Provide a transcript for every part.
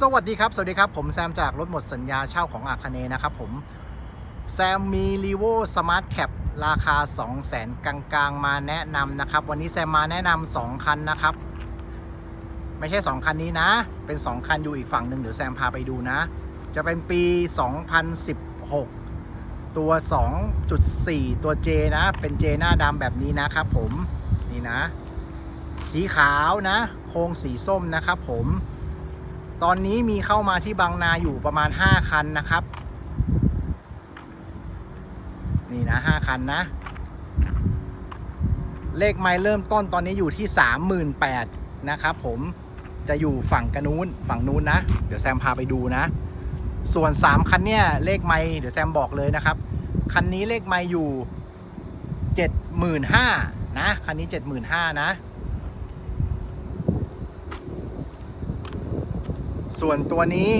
สวัสดีครับ สวัสดีครับ ผมแซมจากรถหมดสัญญาเช่าของอาคเนนะครับผม แซมมี r ีโวสมาร์ทแคปราคา 2 0 0 0 0 0กลางๆ มาแนะนำนะครับ วันนี้แซมมาแนะนำ2คันนะครับ ไม่ใช่ 2 คันนี้นะ เป็น 2 คันอยู่อีกฝั่งหนึ่งเดี๋ยวแซมพาไปดูนะ จะเป็นปี 2016 ตัว 2.4 ตัว J นะ เป็น J หน้าดำแบบนี้นะครับผม นี่นะ สีขาวนะ โครงสีส้มนะครับผม ตอนนี้มีเข้ามาที่บางนาอยู่ประมาณ 5 คันนะครับ นี่นะ 5 คันนะ เลขไมล์เริ่มต้นตอนนี้อยู่ที่ 38,000นะครับผมจะอยู่ฝั่งกระนู้นฝั่งนู้นนะ เดี๋ยวแซมพาไปดูนะ ส่วน 3 คันเนี่ยเลขไมล์เดี๋ยวแซมบอกเลยนะครับ คันนี้เลขไมล์อยู่ 75,000นะ คันนี้ 75,000นะ ส่วนตัวนี้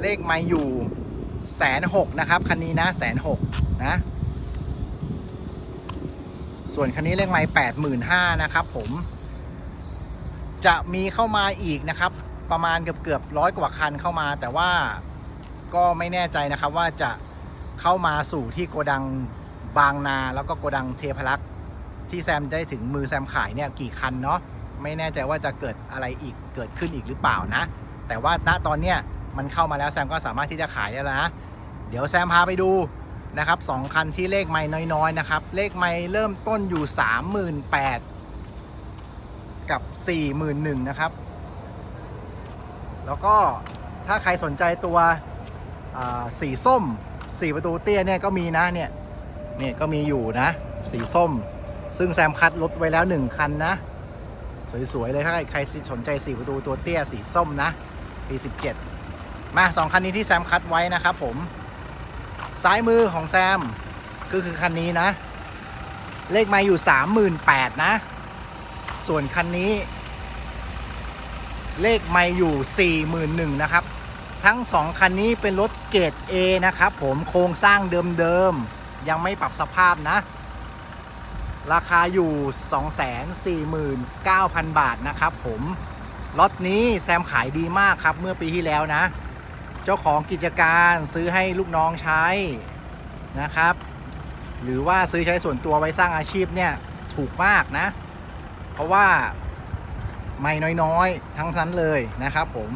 เลขไม่อยู่แสนหกนะครับ คันนี้นะแสนหกนะ ส่วนคันนี้เลขไม่แปดหมื่นห้านะครับผม จะมีเข้ามาอีกนะครับ ประมาณเกือบเกือบร้อยกว่าคันเข้ามา แต่ว่าก็ไม่แน่ใจนะครับว่าจะเข้ามาสู่ที่โกดังบางนา แล้วก็โกดังเทพรักษ์ที่แซมได้ถึงมือแซมขายเนี่ยกี่คันเนาะไม่แน่ใจว่าจะเกิดอะไรอีกเกิดขึ้นอีกหรือเปล่านะ แต่ว่าณตอนเนี้ยมันเข้ามาแล้วแซมก็สามารถที่จะขายได้แล้วนะ เดี๋ยวแซมพาไปดูนะครับสองคันที่เลขไม่น้อยๆนะครับ เลขไม่เริ่มต้นอยู่ 38,000 กับ 41,000นะครับ แล้วก็ถ้าใครสนใจตัวสีส้ม4ประตูเตี้ยเนี่ยก็มีนะเนี่ยเนี่ยก็มีอยู่นะ สีส้ม ซึ่งแซมคัดรถไว้แล้ว 1 คันนะ สวยๆเลยถ้าใครสนใจ4ประตูตัวเตี้ยสีส้มนะ ปี 17 มาสองคันนี้ที่แซมคัดไว้นะครับผม ซ้ายมือของแซม ก็คือคันนี้นะ เลขไมาอยู่ 38,000นะ ส่วนคันนี้ เลขไม่อยู่ 41,000นะครับ ทั้งสองคันนี้เป็นรถเกรด A นะครับผมโครงสร้างเดิมๆ ยังไม่ปรับสภาพนะราคาอยู่ 249,000 บาทนะครับผม ล็อตนี้แซมขายดีมากครับเมื่อปีที่แล้วนะ เจ้าของกิจการซื้อให้ลูกน้องใช้นะครับ หรือว่าซื้อใช้ส่วนตัวไว้สร้างอาชีพเนี่ยถูกมากนะ เพราะว่าไม่น้อยๆ ทั้งนั้นเลยนะครับผม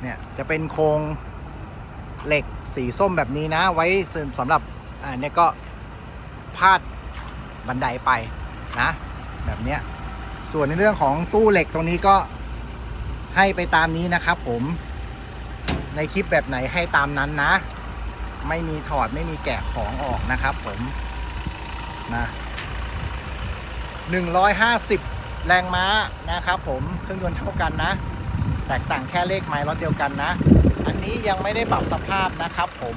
เนี่ยจะเป็นโครงเหล็กสีส้มแบบนี้นะ ไว้สำหรับอ่าเนี่ยก็พาดบันไดไปนะ แบบเนี้ยส่วนในเรื่องของตู้เหล็กตรงนี้ก็ ให้ไปตามนี้นะครับผมในคลิปแบบไหนให้ตามนั้นนะ ไม่มีถอดไม่มีแกะของออกนะครับผมนะ150 แรงม้านะครับผมเครื่องยนต์เท่ากันนะ แตกต่างแค่เลขไม้รถเดียวกันนะ อันนี้ยังไม่ได้ปรับสภาพนะครับผม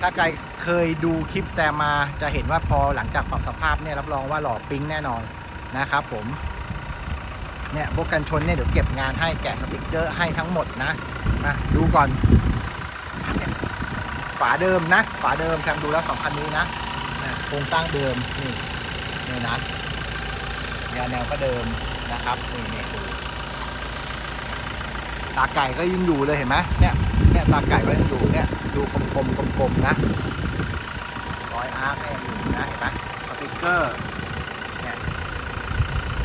ถ้าใครเคยดูคลิปแซมมาจะเห็นว่าพอหลังจากปรับสภาพเนี่ยรับรองว่าหล่อปิ๊งแน่นอนนะครับผม เนี่ยพวกกันชนเนี่ยเดี๋ยวเก็บงานให้แกะสติกเกอร์ให้ทั้งหมดนะมาดูก่อนฝาเดิมนะ ฝาเดิมแซมดูแล้วสองคันนี้นะโครงสร้างเดิมนี่นี่นะแนวแนวก็เดิมนะครับนี่นี่ดูตาไก่ก็ยังอยู่เลยเห็นไหมเนี่ยเนี่ยตาไก่ก็ยังอยู่เนี่ยดูคมคมคมคมๆนะรอยอาร์คเนี่ยอยู่นะเห็นไหมสติกเกอร์เนี่ย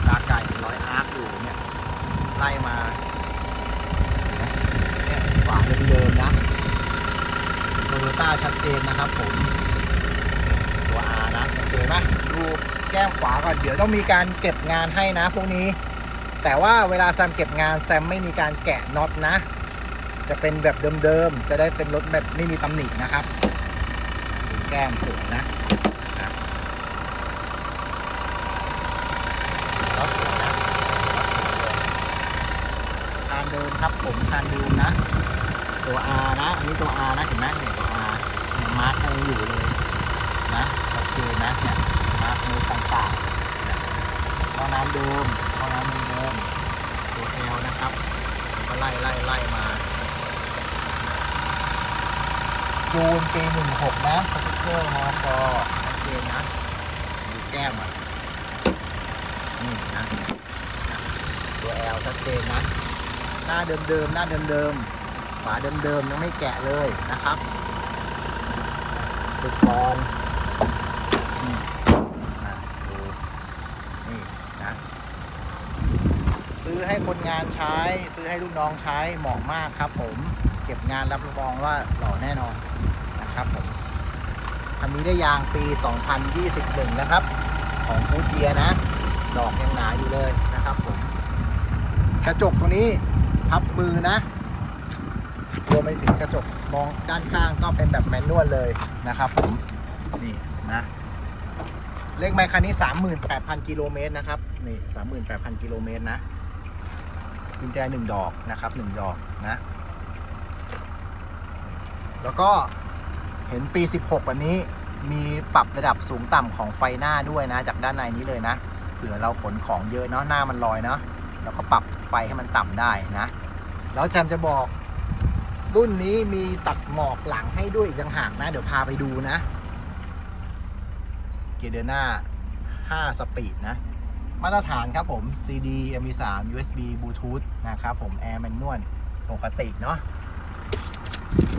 ตาไก่ร อยู่เนี่ยไล่มาเนี่ยฝาเดิมๆนะโตโยต้าชัดเจนนะครับผมตัว R นะโอเคไหมดูแก้มขวาก่อนเดี๋ยวต้องมีการเก็บงานให้นะพวกนี้ แต่ว่าเวลาแซมเก็บงานแซมไม่มีการแกะน็อตนะ จะเป็นแบบเดิมๆจะได้เป็นรถแบบไม่มีตำหนินะครับ แก้มสวยนะ รถสวยนะคานเดิมครับ ผมคานดิมนะ ตัว R นะ อันนี้ตัว R นะ เห็นไหมเนี่ยตัว R เนี่ยมาร์กยังอยู่เลยนะโอเคนะเนี่ยมาร์กมือต่างๆท่อน้ำเดิมท่อน้ำเดิมตัว L นะครับก็ไล่ไล่ไล่มาจูนปี16นะสติ๊กเกอร์มอกอโอเคนะดูแก้มอะนี่นะตัว L ชัดเจนนะ น้าเดิมๆหน้าเดิมๆฝาเดิมๆยังไม่แกะเลยนะครับดูก่อนอืมอะดูนี่นะซื้อให้คนงานใช้ ซื้อให้ลูกน้องใช้เหมาะมากครับผมเก็บงานรับรองว่าหล่อแน่นอนนะครับผมคันนี้ได้ยางปี 2021 นะครับ ของกูเยียนะ ดอกยังหนาอยู่เลยนะครับผมกระจกตัวนี้ พับมือนะรวมไปถึงกระจกมองด้านข้างก็เป็นแบบแมนนวลเลยนะครับผมนี่นะเลขไมค์คันนี้ 38,000 กิโลเมตรนะครับนี่38,000 กิโลเมตรนะกุญแจหนึ่งดอกนะครับหนึ่งดอกนะ แล้วก็เห็นปี 16 วันนี้มีปรับระดับสูงต่ำของไฟหน้าด้วยนะ จากด้านในนี้เลยนะเผื่อเราขนของเยอะเนาะหน้ามันลอยเนาะ แล้วก็ปรับไฟให้มันต่ำได้นะ แล้วแจมจะบอก รุ่นนี้มีตัดหมอกหลังให้ด้วยอีกต่างหากนะ เดี๋ยวพาไปดูนะ เกียร์เดินหน้า 5 สปีดนะ มาตรฐานครับผม CD MP3 USB Bluetooth นะครับผม Air Manual ปกติเนาะ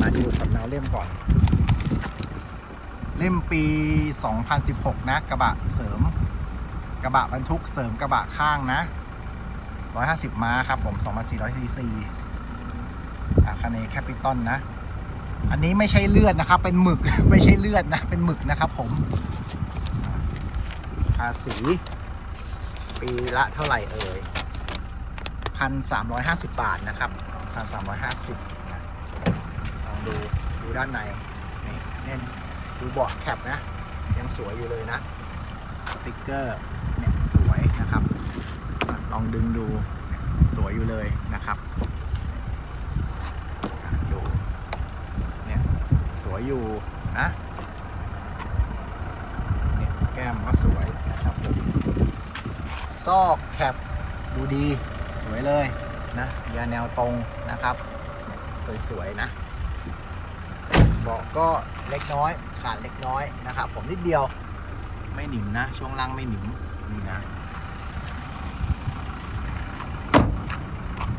มาดูสำเนาเล่มก่อน เล่มปี 2016 นะ กระบะเสริม กระบะบรรทุกเสริมกระบะข้างนะ 150 ม้าครับผม2,400 cc อาคาเนแคปิตอลนะ อันนี้ไม่ใช่เลือดนะครับ เป็นหมึก ไม่ใช่เลือดนะ เป็นหมึกนะครับผม ภาษี ปีละเท่าไหร่เอ่ยพันสามร้อยห้าสิบบาทนะครับพันสามร้อยห้าสิบลองดูดูด้านใน นี่เน้นดูเบาะแคปนะ ยังสวยอยู่เลยนะ สติกเกอร์ เนี่ย สวยนะครับ ลองดึงดูสวยอยู่เลยนะครับดูเนี่ยสวยอยู่นะเนี่ยแก้มก็สวยนะครับซอกแคปดูดีสวยเลยนะยาแนวตรงนะครับ สวยๆนะเบาะก็เล็กน้อยขาดเล็กน้อยนะครับ ผมนิดเดียวไม่หนิมนะ ช่วงล่างไม่หนิมนี่นะ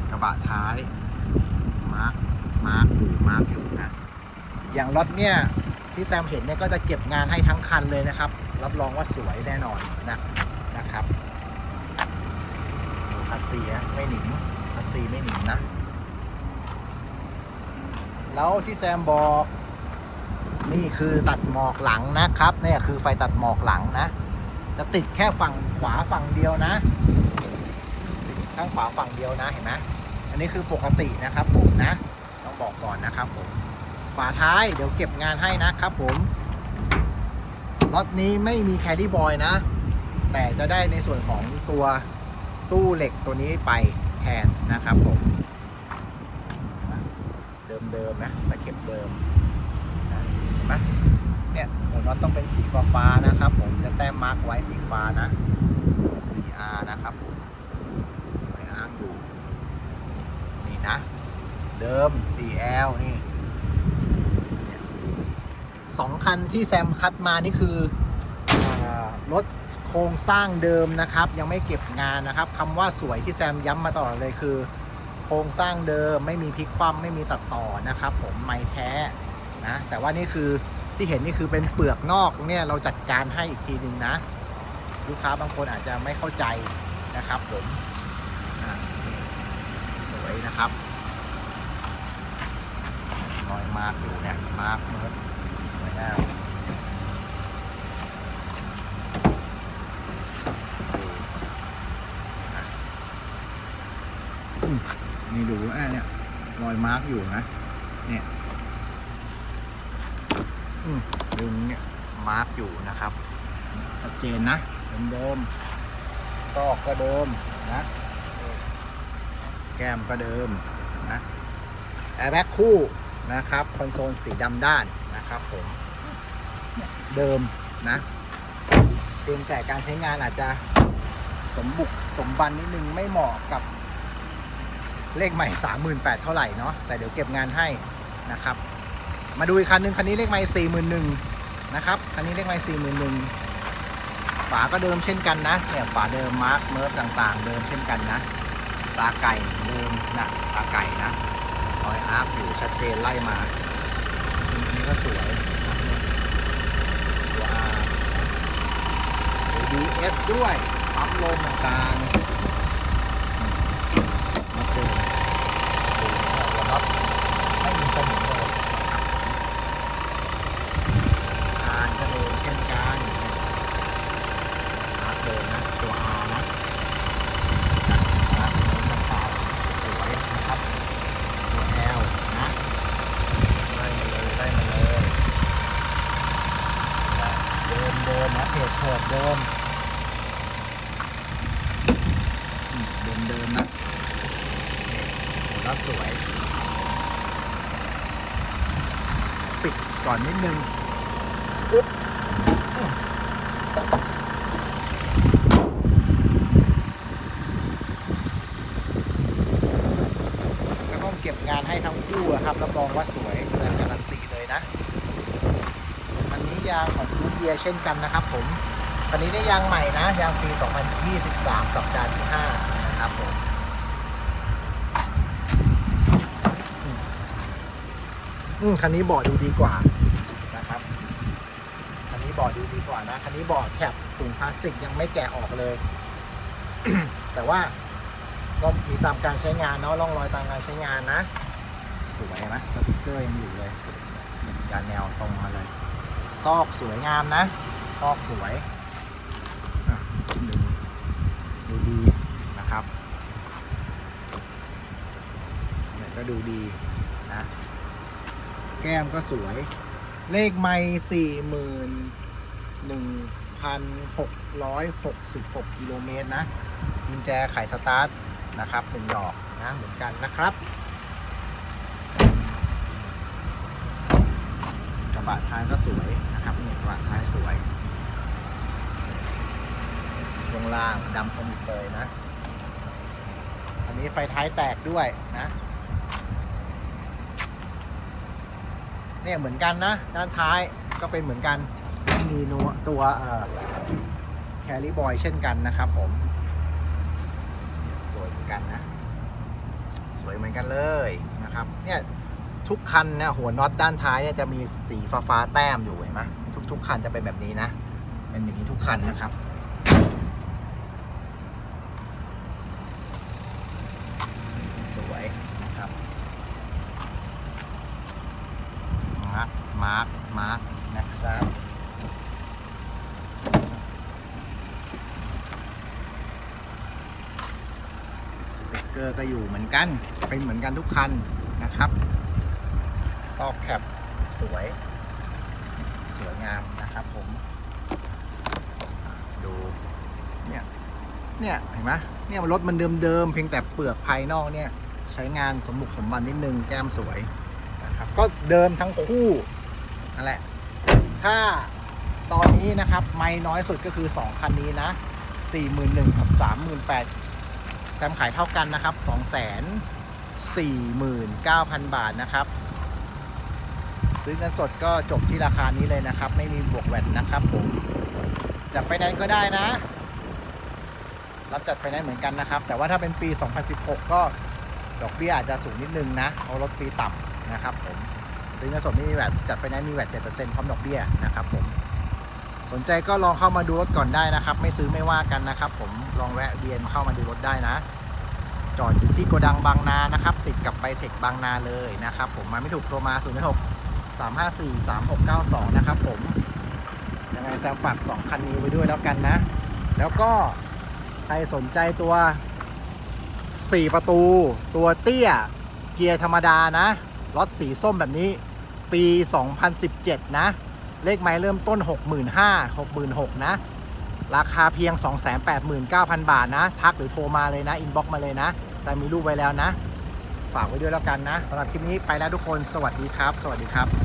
กระ บะท้าย มาร์คมาร์คอยู่มาร์คอยู่นะ อย่างรถเนี่ยที่แซมเห็นเนี่ยก็จะเก็บงานให้ทั้งคันเลยนะครับ รับรองว่าสวยแน่นอนนะนะครับคัสซีนะไม่หนิมคัสซีไม่หนิมนะ แล้วที่แซมบอกนี่คือตัดหมอกหลังนะครับเนี่ยคือไฟตัดหมอกหลังนะ จะติดแค่ฝั่งขวาฝั่งเดียวนะ ข้างขวาฝั่งเดียวนะเห็นไหม อันนี้คือปกตินะครับผมนะ ต้องบอกก่อนนะครับผม ฝาท้ายเดี๋ยวเก็บงานให้นะครับผม รถนี้ไม่มีแคดดี้บอยนะ แต่จะได้ในส่วนของตัวตู้เหล็กตัวนี้ไปแทนนะครับผม เดิมๆนะตะเข็บเดิมนะเห็นไหมเนี่ยหัวน็อตต้องเป็นสีฟ้านะครับผมจะแต้มมาร์กไว้สีฟ้านะสี R นะครับผมไว้อ้างอยู่ นี่นะ เดิม 4L นี่สองคันที่แซมคัดมานี่คืออรถโครงสร้างเดิมนะครับ ยังไม่เก็บงานนะครับคำว่าสวยที่แซมย้ำมาตลอดเลยคือ โครงสร้างเดิมไม่มีพลิกคว่ำไม่มีตัดต่อนะครับ ผมไม่แท้นะแต่ว่านี่คือที่เห็นนี่คือเป็นเปลือกนอกตรงเนี้ยเราจัดการให้อีกทีหนึ่งนะ ลูกค้าบางคนอาจจะไม่เข้าใจนะครับผมสวยนะครับ รอยมาร์กอยู่เนี่ยมาร์กเมิร์ดสวยงามนี่ดูอะเนี่ยรอยมาร์กอยู่นะ เนี่ยอืมดึงเนี่ยมาร์กอยู่นะครับชัดเจนนะเดิมๆซอกก็เดิมนะ แก้มก็เดิมนะแอร์แบ็กคู่ นะครับคอนโซลสีดำด้านนะครับผมเดิมนะเพียงแต่การใช้งานอาจจะสมบุกสมบันนิดนึงไม่เหมาะกับเลขใหม่ 38,000เท่าไหร่เนาะแต่เดี๋ยวเก็บงานให้นะครับ มาดูอีกคันนึงคันนี้เลขใหม่ 41,000นะครับคันนี้เลขใหม่41,000ฝาก็เดิมเช่นกันนะเนี่ยฝาเดิมมาร์คเมิร์ฟต่างๆ เดิมเช่นกันนะตาไก่เดิมนะตาไก่นะ รอยอาร์คอยู่ชัดเจนไล่มาอันนี้ก็สวยนะครับเนี่ยตัว R ดู DS ด้วยปั๊มลมต่างๆมาเจอดูหัวน็อตไม่มีสนิมเลยคานก็เดินเช่นกันอาร์คเดินนะ ตัว R นะจัดอาร์คโน้นต่างๆสวยนะครับ ตัว L นะไล่มาเลยไล่มาเลยเดิมเดิมนะเพจเพิดเดิมอืมเดิมเดิมนะโหรับสวย ปิด ก่อนนิดนึงอุ๊บก็ต้องเก็บงานให้ทั้งคู่อะครับรับรองว่าสวยและการันตีเลยนะอันนี้ยางของคูเยียเช่นกันนะครับผมคันนี้ได้ยางใหม่นะ ยางปี 2023 สัปดาห์ที่ 5 นะครับผมอืมคันนี้บาะดูดีกว่านะครับ คันนี้เบาะ ดีกว่านะ คันนี้เบาะแคปถุงพลาสติกยังไม่แกะออกเลย แต่ว่าก็มีตามการใช้งานเนาะร่องรอยตามการใช้งานนะ สวยไหมสติกเกอร์ยังอยู่เลยการแนวตรงมาเลย ซอกสวยงามนะ ซอกสวยดูดูดีนะครับเนี่ยก็ดูดีนะ แก้มก็สวย เลขไม่สี่หมื่น 1,666 กิโลเมตรนะกุญแจไขสตาร์ทนะครับเป็นดอกนะเหมือนกันนะครับกระบะท้ายก็สวยนะครับเนี่ยกระบะท้ายสวยช่วงล่างดำสนิทเลยนะ อันนี้ไฟท้ายแตกด้วยนะเนี่ยเหมือนกันนะ ด้านท้ายก็เป็นเหมือนกัน ม่มีนัวตัวแคลิบอยเช่นกันนะครับผม สวยเหมือนกันนะ สวยเหมือนกันเลยนะครับ เนี่ยทุกคันนี่ยหัวน็อตด้านท้ายเนี่ยจะมีสีฟ้าฟ้าแต้มอยู่เห็นไหมทุกทุกคันจะเป็นแบบนี้นะ เป็นอย่างนี้ทุกคันนะครับสวยนะครับมาร์คมาร์คมาร์คนะครับสติ๊ก เกอร์ก็อยู่เหมือนกันเป็นเหมือนกันทุกคันนะครับ ซอกแคปสวย สวยงามนะครับผม ดูเนี่ยเนี่ยเห็นไหมเนี่ยรถมันเดิมๆเพียงแต่เปลือกภายนอกเนี่ยใช้งานสมบุกสมบันนิดนึงแก้มสวยนะครับก็เดิมทั้งคู่นั่นแหละ ถ้าตอนนี้นะครับ ไม่น้อยสุดก็คือ 2 คันนี้นะ 41,000กับ38,000 แซมขายเท่ากันนะครับ 249,000 บาทนะครับ ซื้อเงินสดก็จบที่ราคานี้เลยนะครับ ไม่มีบวกแวดนะครับผมจัดไฟแนนซ์ก็ได้นะ รับจัดไฟแนนซ์เหมือนกันนะครับ แต่ว่าถ้าเป็นปี 2016 ก็ดอกเบี้ยอาจจะสูงนิดนึงนะเพราะรถปีต่ำนะครับผมซื้อเงินสดไม่มีแวดจัดไฟแนนซ์มีแวด7%พร้อมดอกเบี้ยนะครับผม สนใจก็ลองเข้ามาดูรถก่อนได้นะครับ ไม่ซื้อไม่ว่ากันนะครับ ผมลองแวะเวียนเข้ามาดูรถได้นะ จอดอยู่ที่โกดังบางนานะครับ ติดกับไปเทคบางนาเลยนะครับ ผมมาไม่ถูกโทรมา0 6 3 5 4 3 6 9 2 นะครับ ผมยังไงแซมฝาก2คันนี้ไว้ด้วยแล้วกันนะ แล้วก็ใครสนใจตัว 4 ประตู ตัวเตี้ยเกียร์ธรรมดานะรถสีส้มแบบนี้ปี 2017 นะ เลขไม้เริ่มต้น 65,000 66,000 นะ ราคาเพียง 289,000 บาทนะ ทักหรือโทรมาเลยนะอินบ็อกมาเลยนะแซมมีรูปไว้แล้วนะ ฝากไว้ด้วยแล้วกันนะสำหรับคลิปนี้ไปแล้วทุกคน สวัสดีครับ สวัสดีครับ